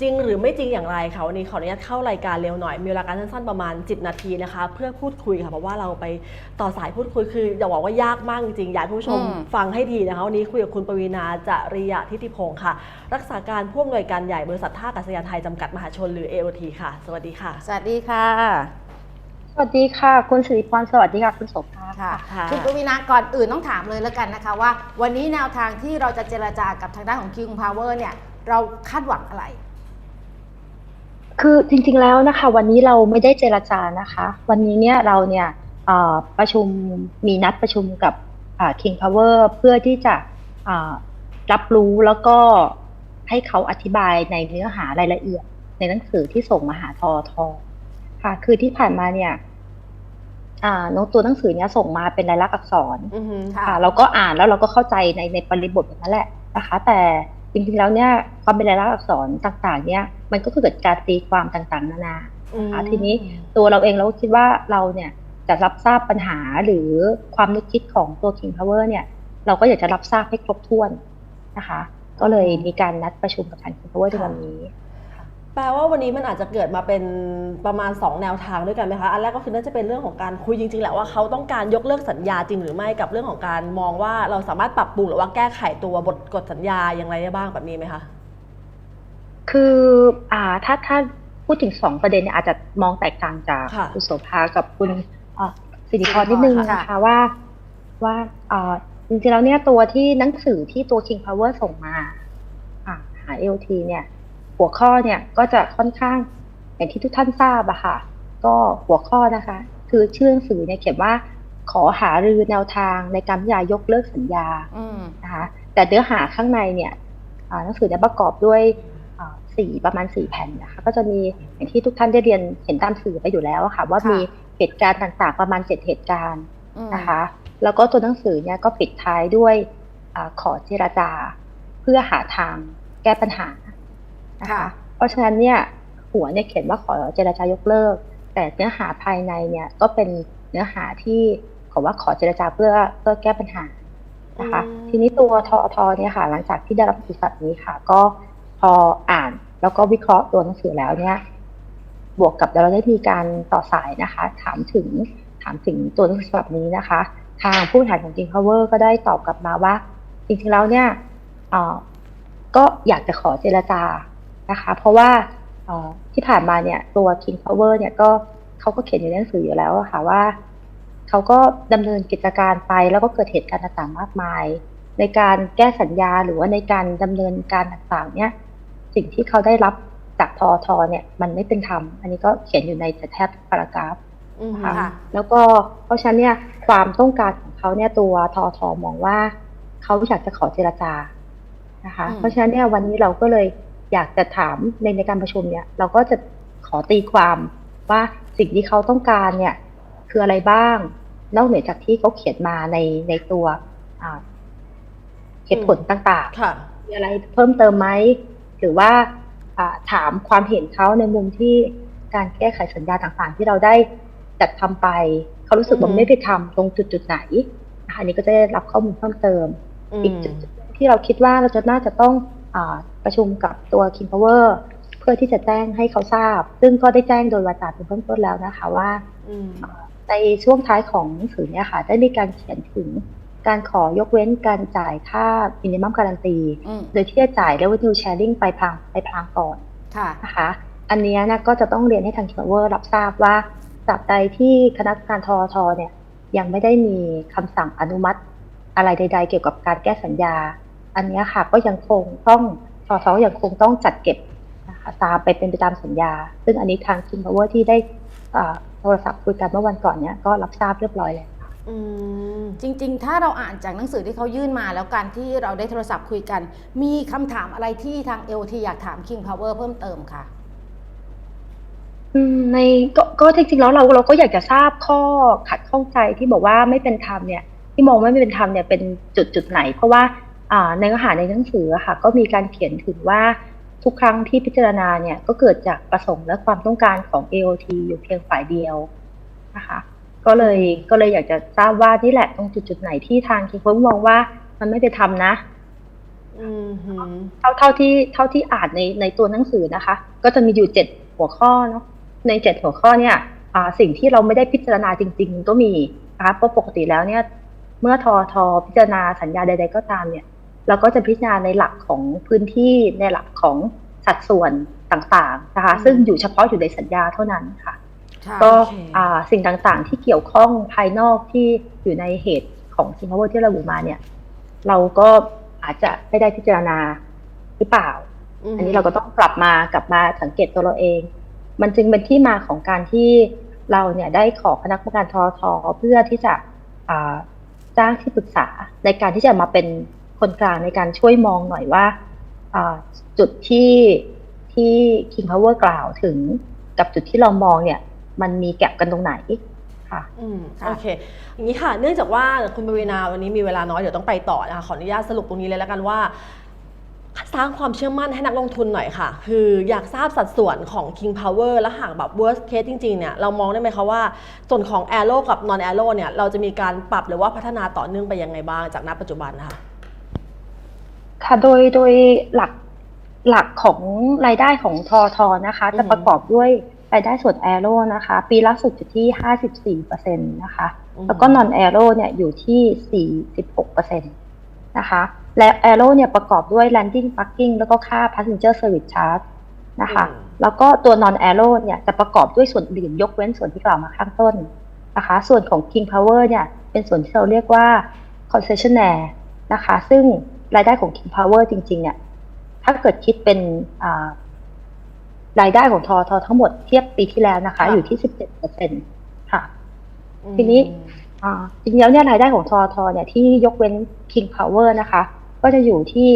จริงหรือไม่จริงอย่างไรคะวันนี้ขออนุญาตเข้ารายการเร็วหน่อย มีเวลาการสั้นๆประมาณ 10 นาทีนะคะ เพื่อพูดคุยค่ะเพราะว่าเราไปต่อสายพูดคุยคืออย่าบอกว่ายากมากจริงๆอยากให้ผู้ชมอืมฟังให้ดีนะคะวันนี้คุยกับคุณปวีนาจริยะทิติพงศ์ค่ะ รักษาการผู้อำนวยการใหญ่บริษัทท่าอากาศยานไทยจำกัดมหาชนหรือ AOT ค่ะ สวัสดีค่ะ สวัสดีค่ะ สวัสดีค่ะ คุณสิริพรสวัสดีค่ะคุณโสภาค่ะค่ะคุณปวีนาก่อนอื่นต้องถามเลยแล้วกันนะคะว่า วันนี้แนวทางที่เราจะเจรจากับทางด้านของ King Power เนี่ยเราคาดหวังอะไร คือจริงๆแล้วนะคะ วันนี้เราไม่ได้เจรจานะคะ วันนี้เนี่ยเราเนี่ยเอ่อประชุมมีนัดประชุมกับอ่า King Power เพื่อที่จะอ่ารับรู้แล้วก็ให้เขาอธิบายในเนื้อหารายละเอียด ในหนังสือที่ส่งมาหาทอทอค่ะ คือที่ผ่านมาเนี่ยอ่าโน้ตตัวหนังสือเนี่ยส่งมาเป็นลายลักษณ์อักษรอือหือค่ะค่ะเราก็อ่านแล้วเราก็เข้าใจในในปริบทแบบนั้นแหละนะคะ แต่ จริงๆแล้วเนี่ยความเป็นลายลักษณ์อักษรต่างๆ เนี่ยมันก็เกิดการตีความต่างๆ นานาอืมค่ะทีนี้ตัวเราเองเราก็คิดว่าเราเนี่ยจะรับทราบปัญหาหรือความนึกคิดของตัว King Power เนี่ย เราก็อยากจะรับทราบให้ครบถ้วนนะคะ ก็เลยมีการนัดประชุมกับทาง King Power ในวันนี้ แปลว่าวันนี้มันอาจจะเกิดมาเป็นประมาณ 2 แนวทางด้วยกันไหมคะ อันแรกก็คือน่าจะเป็นเรื่องของการคุยจริงๆแหละว่าเขาต้องการยกเลิกสัญญาจริงหรือไม่กับเรื่องของการมองว่าเราสามารถปรับปรุงหรือว่าแก้ไขตัวบทกฎสัญญาอย่างไรได้บ้างแบบนี้ไหมคะ คืออ่าถ้าถ้าพูดถึงสองประเด็นเนี่ยอาจจะมองแตกต่างจากค่ะคุณโสภากับคุณอ่าสิริพรนิดนึงค่ะนะคะว่าว่าอ่าจริงๆแล้วเนี่ยตัวที่หนังสือที่ตัว King Power ส่งมาอ่าหา LT เนี่ย หัวข้อเนี่ยก็จะค่อนข้างอย่างที่ทุกท่านทราบอะค่ะ ก็หัวข้อนะคะ คือชื่อหนังสือเนี่ยเขียนว่าขอหารือแนวทางในการพิจารณายกเลิกสัญญาอืมนะคะแต่เนื้อหาข้างในเนี่ยอ่าหนังสือเนี่ยประกอบด้วยอ่าสี่ประมาณสี่แผ่นนะคะก็จะมีอย่างที่ทุกท่านได้เรียนเห็นตามสื่อไปอยู่แล้วอะค่ะ ว่าค่ะมีเหตุการณ์ต่างๆ ประมาณเจ็ดเหตุการณ์อืมนะคะ แล้วก็ตัวหนังสือเนี่ยก็ปิดท้ายด้วยอาขอเจรจา เพื่อหาทางแก้ปัญหา นะคะค่ะเพราะฉะนั้นเนี่ยหัวเนี่ยเขียนว่าขอเจรจายกเลิก แต่เนื้อหาภายในเนี่ยก็เป็นเนื้อหาที่ขอว่าขอเจรจาเพื่อเพื่อแก้ปัญหานะคะอืมทีนี้ตัวทอทเนี่ยค่ะ หลังจากที่ได้รับหนังสือฉบับนี้ค่ะ ก็พออ่านแล้วก็วิเคราะห์ตัวหนังสือแล้วเนี่ยบวกกับเราได้มีการต่อสายนะคะ ถามถึงถามถึงตัวหนังสือฉบับนี้นะคะ ทางผู้บริหารของ King Power ก็ได้ตอบกลับมาว่า จริงๆแล้วเนี่ยเอ่อก็อยากจะขอเจรจา นะคะ เพราะว่าเอ่อที่ผ่านมาเนี่ยตัว King Power เนี่ยก็เขาก็เขียนอยู่ในหนังสืออยู่แล้วอะค่ะว่าเขาก็ดำเนินกิจการไปแล้วก็เกิดเหตุการณ์ต่างๆมากมาย ในการแก้สัญญาหรือว่าในการดำเนินการต่างๆ เนี่ย สิ่งที่เขาได้รับจากทอทอเนี่ย มันไม่เป็นธรรมอันนี้ก็เขียนอยู่ในแทบพารากราฟอืมค่ะค่ะแล้วก็เพราะฉะนั้นเนี่ยความต้องการของเขาเนี่ยตัวทอทอมองว่าเขาอยากจะขอเจรจานะคะอืมเพราะฉะนั้นเนี่ยวันนี้เราก็เลย อยากจะถามในในการประชุมเนี่ย เราก็จะขอตีความว่าสิ่งที่เขาต้องการเนี่ย คืออะไรบ้าง นอกเหนือจากที่เขาเขียนมาในในตัวอ่าเหตุผลต่างๆค่ะมีอะไรเพิ่มเติมไหมหรือว่าอ่าถามความเห็นเขาในมุมที่การแก้ไขสัญญาต่างๆ ที่เราได้จัดทำไป เขารู้สึกว่าอืมไม่ไปทำตรงจุดจุดๆไหนนะคะอันนี้ก็จะได้รับข้อมูลเพิ่มเติมอือีกมจุดๆที่เราคิดว่าเราจะน่าจะต้องอา ประชุมกับตัว King Power เพื่อที่จะแจ้งให้เขาทราบ ซึ่งก็ได้แจ้งโดยวาจาเป็นเบื้องต้นแล้วนะคะว่าอืมในช่วงท้ายของหนังสือเนี่ยค่ะ ได้มีการเขียนถึงการขอยกเว้นการจ่ายค่ามินิมัมการันตีอืมโดยที่จะจ่าย revenue sharing ไปพลางไปพลางก่อนค่ะนะคะ อันเนี้ยนะก็จะต้องเรียนให้ทาง King Power รับทราบว่าตราบใดที่คณะกรรมการทอทเนี่ยยังไม่ได้มีคำสั่งอนุมัติอะไรใด ๆ เกี่ยวกับการแก้สัญญา อันเนี้ยค่ะก็ยังคงต้องทอทก็ยังคงต้องจัดเก็บนะคะตามไปเป็นไปตามสัญญา ซึ่งอันนี้ทาง King Power ที่ได้อ่าโทรศัพท์คุยกันเมื่อวันก่อนเนี้ยก็รับทราบเรียบร้อยแล้วอืมจริงๆ ถ้าเราอ่านจากหนังสือที่เขายื่นมา แล้วการที่เราได้โทรศัพท์คุยกัน มีคำถามอะไรที่ทาง LT อยากถาม King Power เพิ่มเติมค่ะอืมในก็ก็จริงๆแล้วเราเราก็อยากจะทราบข้อขัดข้องใจที่บอกว่าไม่เป็นธรรมเนี่ย ที่มองว่าไม่เป็นธรรมเนี่ยเป็นจุดจุดไหน เพราะว่าอ่า ในเนื้อหาในหนังสืออะค่ะก็มีการเขียนถึงว่าทุกครั้งที่พิจารณาเนี่ยก็เกิดจากประสงค์และความต้องการของ AOT อยู่เพียงฝ่ายเดียวนะคะก็เลยก็เลยอยากจะทราบว่านี่แหละตรงจุดจุดไหนที่ทางคิงเพิ่มมองว่ามันไม่เป็นธรรมนะอืมหืมเท่าเท่าที่เท่าที่อ่านในในตัวหนังสือนะคะ ก็จะมีอยู่เจ็ดหัวข้อเนาะในเจ็ดหัวข้อเนี่ยอ่าสิ่งที่เราไม่ได้พิจารณาจริง ๆ ก็มีนะคะเพราะปกติแล้วเนี่ย เมื่อทอทอพิจารณาสัญญาใด ๆ ก็ตามเนี่ย เราก็จะพิจารณาในหลักของพื้นที่ในหลักของสัดส่วนต่างๆนะคะ ซึ่งอยู่เฉพาะอยู่ในสัญญาเท่านั้นค่ะค่ะก็โอเคอ่าสิ่งต่างๆ ที่เกี่ยวข้องภายนอกที่อยู่ในเหตุของซิง p พ w เวอร์ที่ระบุมาเนี่ย เราก็อาจจะไม่ได้พิจารณาหรือเปล่า อันนี้เราก็ต้องกลับมากลับมาสังเกตตัวเราเอง มันจึงเป็นที่มาของการที่เราเนี่ยได้ขอคณะกรรมการทอทอเพื่อที่จะอ่าจ้างที่ปรึกษาในการที่จะมาเป็น คนกลางในการช่วยมองหน่อยว่าอ่าจุดที่ที่ King Power กล่าวถึงกับจุดที่เรามองเนี่ย มันมีแก็บกันตรงไหนค่ะอืมค่ะโอเคอย่างนี้ค่ะ เนื่องจากว่าคุณปวีนาวันนี้มีเวลาน้อยเดี๋ยวต้องไปต่อนะคะขออนุญาตสรุปตรงนี้เลยแล้วกันว่า สร้างความเชื่อมั่นให้นักลงทุนหน่อยค่ะ คืออยากทราบสัดส่วนของ King Power และหากแบบ worst case จริงๆเนี่ยเรามองได้ไหมคะว่า ส่วนของ Aero กับ non Aero เนี่ยเราจะมีการปรับหรือว่าพัฒนาต่อเนื่องไปยังไงบ้างจากณปัจจุบันนะคะ ค่ะโดยโดยหลักหลักของรายได้ของทอทอนะคะอือฮึจะประกอบด้วยรายได้ส่วนแอโร่นะคะ ปีล่าสุดอยู่ที่54%นะคะ แล้วก็นอนแอโร่เนี่ยอยู่ที่46%นะคะ และแอโร่เนี่ยประกอบด้วย landing parking แล้วก็ค่า passenger service charge นะคะอืมแล้วก็ตัวนอนแอโร่เนี่ยจะประกอบด้วยส่วนอื่นยกเว้นส่วนที่กล่าวมาข้างต้นนะคะ ส่วนของ King Power เนี่ยเป็นส่วนที่เราเรียกว่า concessionaire นะคะ ซึ่ง รายได้ของ King Power จริง ๆ เนี่ย ถ้าเกิดคิดเป็นอ่ารายได้ของทอทอทั้งหมดเทียบปีที่แล้วนะคะค่ะอยู่ที่17%ค่ะอืมทีนี้อ่าจริงๆแล้วเนี่ยรายได้ของทอทอเนี่ยที่ยกเว้น King Power นะคะ ก็จะอยู่ที่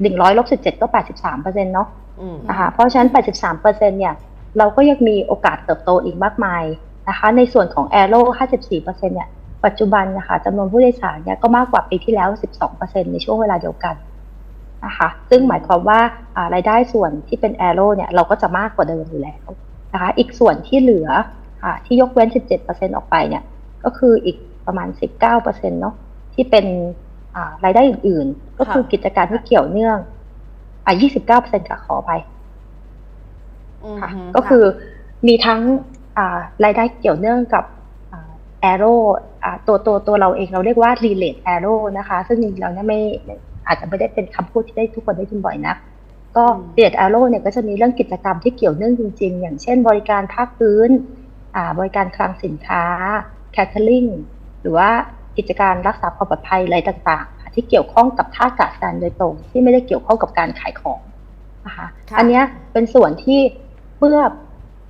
หนึ่งร้อยลบสิบเจ็ดก็แปดสิบสามเปอร์เซ็นต์เนาะอืมนะคะเพราะฉะนั้น83%เนี่ย เราก็ยังมีโอกาสเติบโตอีกมากมายนะคะ ในส่วนของ Aero 54%เนี่ย ปัจจุบันนะคะจำนวนผู้โดยสารเนี่ยก็มากกว่าปีที่แล้ว 12%ในช่วงเวลาเดียวกันนะคะซึ่งหมายความว่าอ่ารายได้ส่วนที่เป็น Aero เนี่ยเราก็จะมากกว่าเดิมอยู่แล้วนะคะอีกส่วนที่เหลืออ่าที่ยกเว้น 17%ออกไปเนี่ยก็คืออีกประมาณ 19%เนาะที่เป็นอ่ารายได้อื่น ๆ ก็คือกิจการที่เกี่ยวเนื่องอ่า29%ค่ะขอไปอืมค่ะฮึก็คือมีทั้งอ่ารายได้เกี่ยวเนื่องกับ แอโร่ตัวตัวตัวเราเองเราเรียกว่า relate arrow นะคะ ซึ่งจริงๆเราเนี่ยไม่ไม่อาจจะไม่ได้เป็นคำพูดที่ได้ทุกคนได้ยินบ่อยนัก ก็ relate arrow เนี่ยก็จะมีเรื่องกิจกรรมที่เกี่ยวเนื่องจริง ๆ อย่างเช่น บริการภาคพื้นอ่าบริการคลังสินค้า catering หรือว่ากิจการรักษาความปลอดภัยอะไรต่างๆค่ะที่เกี่ยวข้องกับท่าอากาศยานโดยตรง ที่ไม่ได้เกี่ยวข้องกับการขายของนะคะค่ะอันเนี้ยเป็นส่วนที่เมื่อ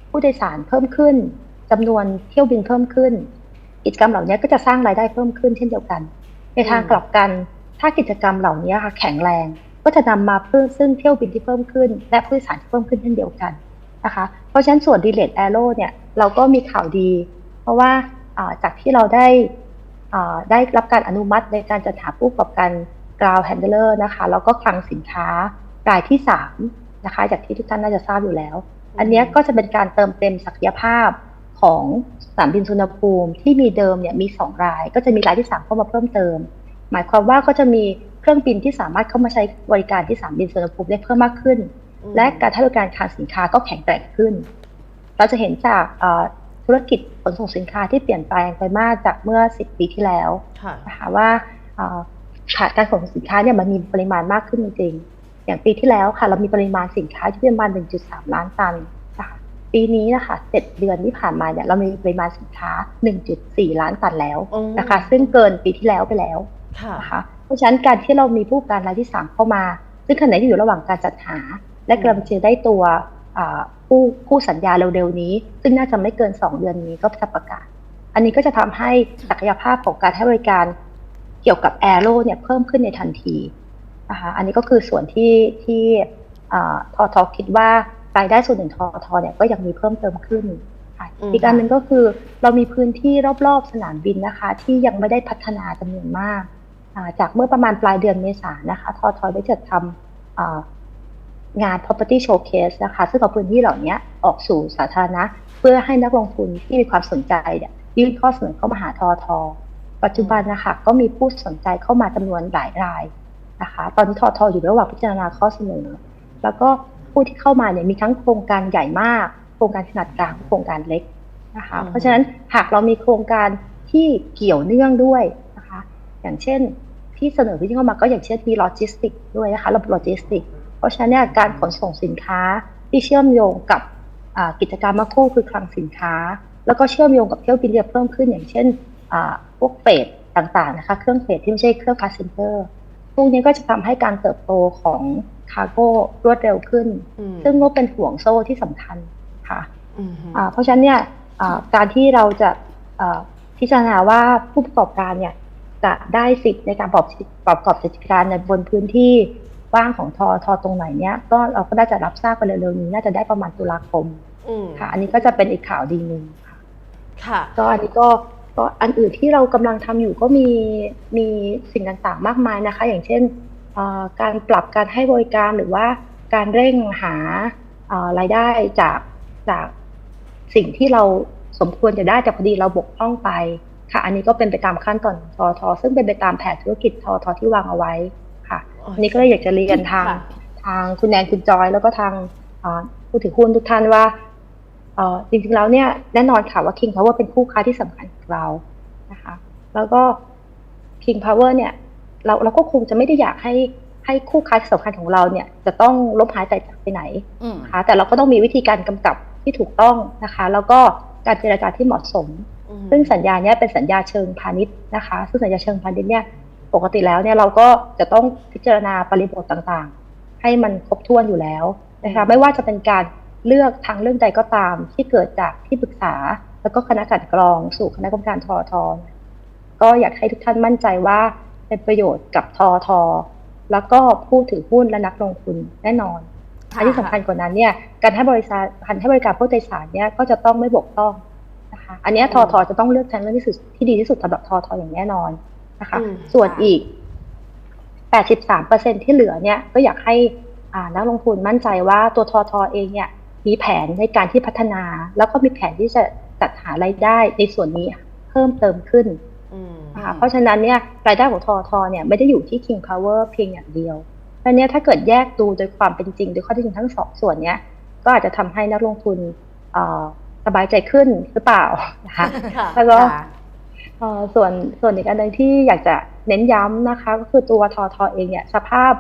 ผู้โดยสารเพิ่มขึ้นจำนวนเที่ยวบินเพิ่มขึ้น กิจกรรมเหล่านี้ก็จะสร้างรายได้เพิ่มขึ้นเช่นเดียวกัน ในทางกลับกันถ้ากิจกรรมเหล่านี้ค่ะแข็งแรง ก็จะนำมาเพิ่มซึ่งเที่ยวบินที่เพิ่มขึ้น และผู้โดยสารที่เพิ่มขึ้นเช่นเดียวกันนะคะ เพราะฉะนั้นส่วน relate arrow เนี่ยเราก็มีข่าวดี เพราะว่าจากที่เราได้ได้รับการอนุมัติในการจัดหาผู้ประกอบการ ground handler นะคะแล้วก็คลังสินค้ารายที่สามนะคะจากที่ทุกท่านน่าจะทราบอยู่แล้ว อันนี้ก็จะเป็นการเติมเต็มศักยภาพ ของสนามบินสุวรรณภูมิที่มีเดิมเนี่ยมีสองราย ก็จะมีรายที่สามเข้ามาเพิ่มเติม หมายความว่าก็จะมีเครื่องบินที่สามารถเข้ามาใช้บริการที่สนามบินสุวรรณภูมิได้เพิ่มมากขึ้นอืมและการให้บริการคลังสินค้าก็แข็งแกร่งขึ้น เราจะเห็นจากเอ่อธุรกิจขนส่งสินค้าที่เปลี่ยนแปลงไปมากจากเมื่อ 10 ปีที่แล้วค่ะนะคะว่าเอ่อขาดการขนส่งสินค้าเนี่ยมันมีปริมาณมากขึ้นจริงๆอย่างปีที่แล้วค่ะเรามีปริมาณสินค้าที่ประมาณ1.3 ล้านตันนะคะ ปีนี้นะคะ7เดือนที่ผ่านมาเนี่ยเรามีปริมาณสินค้า 1.4 ล้านตันแล้วนะคะ ซึ่งเกินปีที่แล้วไปแล้วค่ะนะคะเพราะฉะนั้นการที่เรามีผู้ประการรายที่ 3 เข้ามา ซึ่งขณะที่อยู่ระหว่างการจัดหา และกำลังจะได้ตัวอ่าผู้ผู้สัญญาเร็วๆนี้ ซึ่งน่าจะไม่เกิน 2 เดือนนี้ก็จะประกาศ อันนี้ก็จะทำให้ศักยภาพของการให้บริการเกี่ยวกับแอโร่เนี่ยเพิ่มขึ้นในทันทีนะคะอันนี้ก็คือส่วนที่ที่อ่าทอทอคิดว่า รายได้ส่วนหนึ่งทอทอเนี่ยก็ยังมีเพิ่มเติมขึ้นค่ะอืมอีกอันหนึ่งก็คือเรามีพื้นที่รอบๆสนามบินนะคะ ที่ยังไม่ได้พัฒนาจำนวนมากอ่าจากเมื่อประมาณปลายเดือนเมษายนนะคะทอทอได้จัดทำอ่างาน property showcase นะคะ ซึ่งเอาพื้นที่เหล่านี้ออกสู่สาธารณะ เพื่อให้นักลงทุนที่มีความสนใจเนี่ยยื่นข้อเสนอเข้ามาหาทอทอปัจจุบันนะคะก็มีผู้สนใจเข้ามาจำนวนหลายรายนะคะ ตอนนี้ทอทออยู่ระหว่างพิจารณาข้อเสนอ แล้วก็ ผู้ที่เข้ามาเนี่ยมีทั้งโครงการใหญ่มาก โครงการขนาดกลางโครงการเล็กนะคะอืมเพราะฉะนั้นหากเรามีโครงการที่เกี่ยวเนื่องด้วยนะคะอย่างเช่นที่เสนอที่เข้ามาก็อย่างเช่นมีโลจิสติกด้วยนะคะระบบโลจิสติกเพราะฉะนั้นเนี่ยการขนส่งสินค้าที่เชื่อมโยงกับอ่ากิจการมาคู่คือคลังสินค้า แล้วก็เชื่อมโยงกับเที่ยวบินเรือเพิ่มขึ้น อย่างเช่นอ่าพวกเฟดต่างๆนะคะเครื่องเฟดที่ไม่ใช่เครื่องพาสเซนเจอร์ พวกนี้ก็จะทำให้การเติบโตของคาร์โก้รวดเร็วขึ้นอืมซึ่งก็เป็นห่วงโซ่ที่สำคัญค่ะอืมอ่าเพราะฉะนั้นเนี่ยอ่าการที่เราจะอ่าพิจารณาว่าผู้ประกอบการเนี่ยจะได้สิทธิ์ในการประกอบประกอบกิจการในบนพื้นที่ว่างของทอทอตรงไหนเนี่ยก็เราก็น่าจะรับทราบกันเร็วๆนี้น่าจะได้ประมาณตุลาคมอืมค่ะ อันนี้ก็จะเป็นอีกข่าวดีหนึ่งค่ะค่ะก็อันนี้ก็ ก็อันอื่นที่เรากำลังทำอยู่ก็มีมีสิ่งต่างๆ มากมายนะคะ อย่างเช่นเอ่อการปรับการให้บริการหรือว่าการเร่งหาเอ่อรายได้จากจากสิ่งที่เราสมควรจะได้แต่พอดีเราบกพร่องไป ค่ะ อันนี้ก็เป็นไปตามขั้นตอนทอทอซึ่งเป็นไปตามแผนธุรกิจทอทอที่วางเอาไว้ค่ะอันนี้ก็เลยอยากจะเรียนทางค่ะทางคุณแนนคุณจอย แล้วก็ทางอ่าผู้ถือหุ้นทุกท่านว่า เอ่อจริงๆแล้วเนี่ยแน่นอนค่ะว่า King Power เป็นคู่ค้าที่สำคัญของเรานะคะแล้วก็ King Power เนี่ยเราเราก็คงจะไม่ได้อยากให้ให้คู่ค้าที่สำคัญของเราเนี่ยจะต้องลบหายใจจากไปไหนอืมนะคะแต่เราก็ต้องมีวิธีการกำกับที่ถูกต้องนะคะ แล้วก็การเจรจาที่เหมาะสมอืมซึ่งสัญญาเนี้ยเป็นสัญญาเชิงพาณิชย์นะคะ ซึ่งสัญญาเชิงพาณิชย์เนี่ยปกติแล้วเนี่ยเราก็จะต้องพิจารณาปริบทต่างๆ ให้มันครบถ้วนอยู่แล้วนะคะไม่ว่าจะเป็นการ เลือกทางเรื่องใดก็ตาม ที่เกิดจากที่ปรึกษา แล้วก็คณะกรรมการกรองสู่คณะกรรมการทอทอก็อยากให้ทุกท่านมั่นใจว่าเป็นประโยชน์กับทอทอแล้วก็ผู้ถือหุ้นและนักลงทุนแน่นอนอันที่สำคัญกว่านั้นเนี่ยการให้บริการการให้บริการผู้โดยสารเนี่ยก็จะต้องไม่บกพร่องนะคะอันเนี้ยทอทอจะต้องเลือกทางเลือกที่สุดที่ดีที่สุดสำหรับทอทออย่างแน่นอนนะคะอืมส่วนอีก 83%ที่เหลือเนี่ยก็อยากให้อ่านักลงทุนมั่นใจว่าตัวทอทอเองเนี่ย มีแผนในการที่พัฒนา แล้วก็มีแผนที่จะจัดหารายได้ในส่วนนี้เพิ่มเติมขึ้นอืมนะคะเพราะฉะนั้นเนี่ยรายได้ของทอทอเนี่ยไม่ได้อยู่ที่ King Power เพียงอย่างเดียวเพราะเนี้ยถ้าเกิดแยกดูโดยความเป็นจริงโดยข้อเที่จริงทั้งสองส่วนเนี้ยก็อาจจะทำให้นักลงทุนเอ่อสบายใจขึ้นหรือเปล่านะคะค่ะแล้วก็ค่ะเอ่อส่วนส่วนอีกอันหนึ่งที่อยากจะเน้นย้ำนะคะ ก็คือตัวทอทอเองเนี่ยสภาพ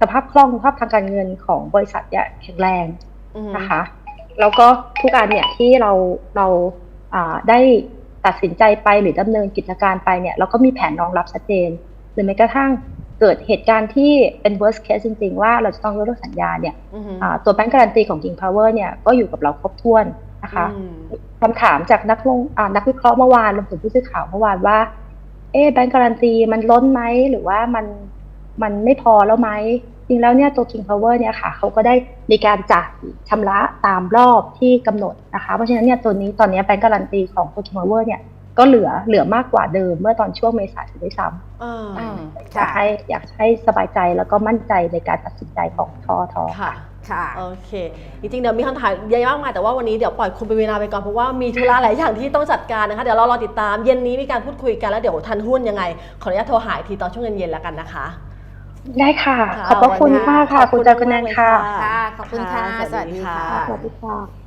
สภาพคล่องสภาพทางการเงินของบริษัทเนี่ยแข็งแรงอืม นะคะ แล้วก็ทุกอันเนี่ยที่เราเราอ่าได้ตัดสินใจไปหรือดำเนินกิจการไปเนี่ยเราก็มีแผนรองรับชัดเจน หรือแม้กระทั่งเกิดเหตุการณ์ที่เป็น worst case จริง ๆ ว่าเราจะต้องยกเลิกสัญญาเนี่ยอืมอ่าตัวแบงก์การันตีของ King Power เนี่ยก็อยู่กับเราครบถ้วนนะคะอืมคำถามจากนักลงอ่านักวิเคราะห์เมื่อวานรวมถึงผู้สื่อข่าวเมื่อวานว่า เอ๊ะแบงก์การันตีมันล้นไหมหรือว่ามันมันไม่พอแล้วไหมจ ริงแล้วเนี่ยตัว King Power เนี่ยค่ะเขาก็ได้มีการจ่ายชำระตามรอบที่กำหนดนะคะ เพราะฉะนั้นเนี่ยตัวนี้ตอนนี้แบงก์การันตีของตัว King Power เนี่ยก็เหลือเหลือมากกว่าเดิมเมื่อตอนช่วงเมษายนด้วยซ้อ่าอืมำอยากให้อยากให้สบายใจแล้วก็มั่นใจในการตัดสินใจของทอทอค่ะค่ะโอเคจริงๆเดี๋ยวมีคำถามเยอะมากมายแต่ว่าวันนี้เดี๋ยวปล่อยคุณไปเวลาไปก่อนเพราะว่ามีธุระหลายอย่างที่ต้องจัดการนะคะเดี๋ยวเรารอติดตามเย็นนี้มีการพูดคุยกันแล้วเดี๋ยวทันหุ้นยังไง ขออนุญาตโทรหาอีกทีตอนช่วงเย็นๆแล้วกันนะคะ ได้ค่ะค่ะ ขอบพระคุณวันนี้มากค่ะขอบคุคุณณจาคุณแนนมากเลยค่ะค่ะ ค่ะ ขอบคุณค่ะค่ะ สวัสดีค่ะ สวัสดีค่ะสวัสดีค่ะ